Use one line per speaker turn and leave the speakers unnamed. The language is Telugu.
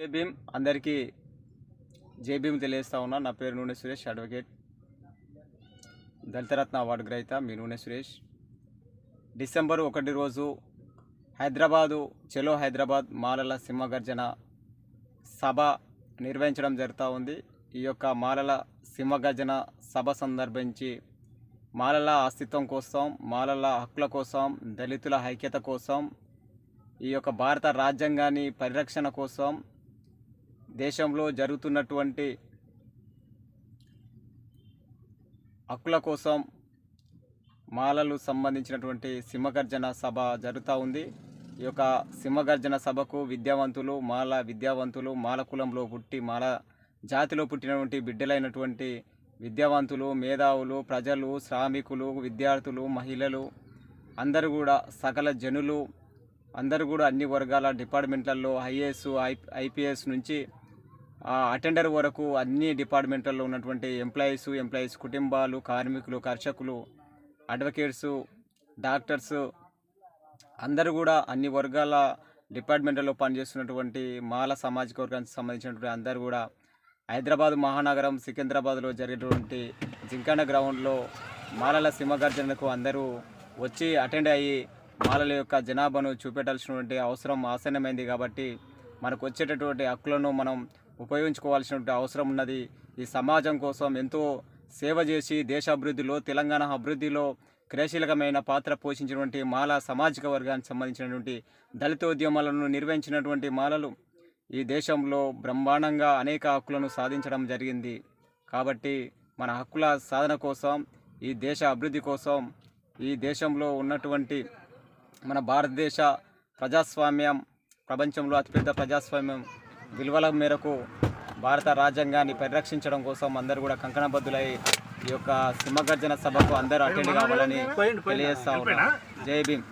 జై భీమ్. అందరికీ జై భీమ్ తెలియజేస్తా ఉన్నా. నా పేరు నూనె సురేష్ అడ్వకేట్. దళితరత్న అవార్డు గ్రహీత మీ నూనె సురేష్. డిసెంబర్ ఒకటి రోజు హైదరాబాదు చెలో హైదరాబాద్ మాలల సింహగర్జన సభ నిర్వహించడం జరుగుతూ ఉంది. ఈ యొక్క మాలల సింహగర్జన సభ సందర్భించి మాలల అస్తిత్వం కోసం మాలల హక్కుల కోసం దళితుల ఐక్యత కోసం ఈ యొక్క భారత రాజ్యాంగాన్ని పరిరక్షణ కోసం దేశంలో జరుగుతున్నటువంటి హక్కుల కోసం మాలలు సంబంధించినటువంటి సింహగర్జన సభ జరుగుతూ ఉంది. ఈ యొక్క సింహగర్జన సభకు విద్యావంతులు మాల విద్యావంతులు మాల కులంలో పుట్టి మాల జాతిలో పుట్టినటువంటి బిడ్డలైనటువంటి విద్యావంతులు మేధావులు ప్రజలు శ్రామికులు విద్యార్థులు మహిళలు అందరూ కూడా సకల జనులు అందరూ కూడా అన్ని వర్గాల డిపార్ట్మెంట్లలో ఐఏఎస్ ఐ ఐపీఎస్ నుంచి అటెండర్ వరకు అన్ని డిపార్ట్మెంట్లలో ఉన్నటువంటి ఎంప్లాయీస్ ఎంప్లాయీస్ కుటుంబాలు కార్మికులు కర్షకులు అడ్వకేట్స్ డాక్టర్స్ అందరూ కూడా అన్ని వర్గాల డిపార్ట్మెంట్లలో పనిచేస్తున్నటువంటి మాల సామాజిక వర్గానికి సంబంధించినటువంటి అందరూ కూడా హైదరాబాద్ మహానగరం సికింద్రాబాద్లో జరిగినటువంటి జింకాన గ్రౌండ్లో మాలల సింహగర్జనకు అందరూ వచ్చి అటెండ్ అయ్యి మాలల యొక్క జనాభాను చూపెట్టాల్సినటువంటి అవసరం ఆసన్నమైంది కాబట్టి మనకు వచ్చేటటువంటి హక్కులను మనం ఉపయోగించుకోవాల్సినటువంటి అవసరం ఉన్నది. ఈ సమాజం కోసం ఎంతో సేవ చేసి దేశ అభివృద్ధిలో తెలంగాణ అభివృద్ధిలో క్రియాశీలకమైన పాత్ర పోషించినటువంటి మాల సామాజిక వర్గానికి సంబంధించినటువంటి దళిత ఉద్యమాలను నిర్వహించినటువంటి మాలలు ఈ దేశంలో బ్రహ్మాండంగా అనేక హక్కులను సాధించడం జరిగింది. కాబట్టి మన హక్కుల సాధన కోసం ఈ దేశ అభివృద్ధి కోసం ఈ దేశంలో ఉన్నటువంటి మన భారతదేశ ప్రజాస్వామ్యం ప్రపంచంలో అతిపెద్ద ప్రజాస్వామ్యం విలువల మేరకు భారత రాజ్యాంగాన్ని పరిరక్షించడం కోసం అందరూ కూడా కంకణబద్దులై ఈ యొక్క సింహగర్జన సభకు అందరూ అటెండ్ కావాలని తెలియజేస్తా ఉన్నాం. జై భీమ్.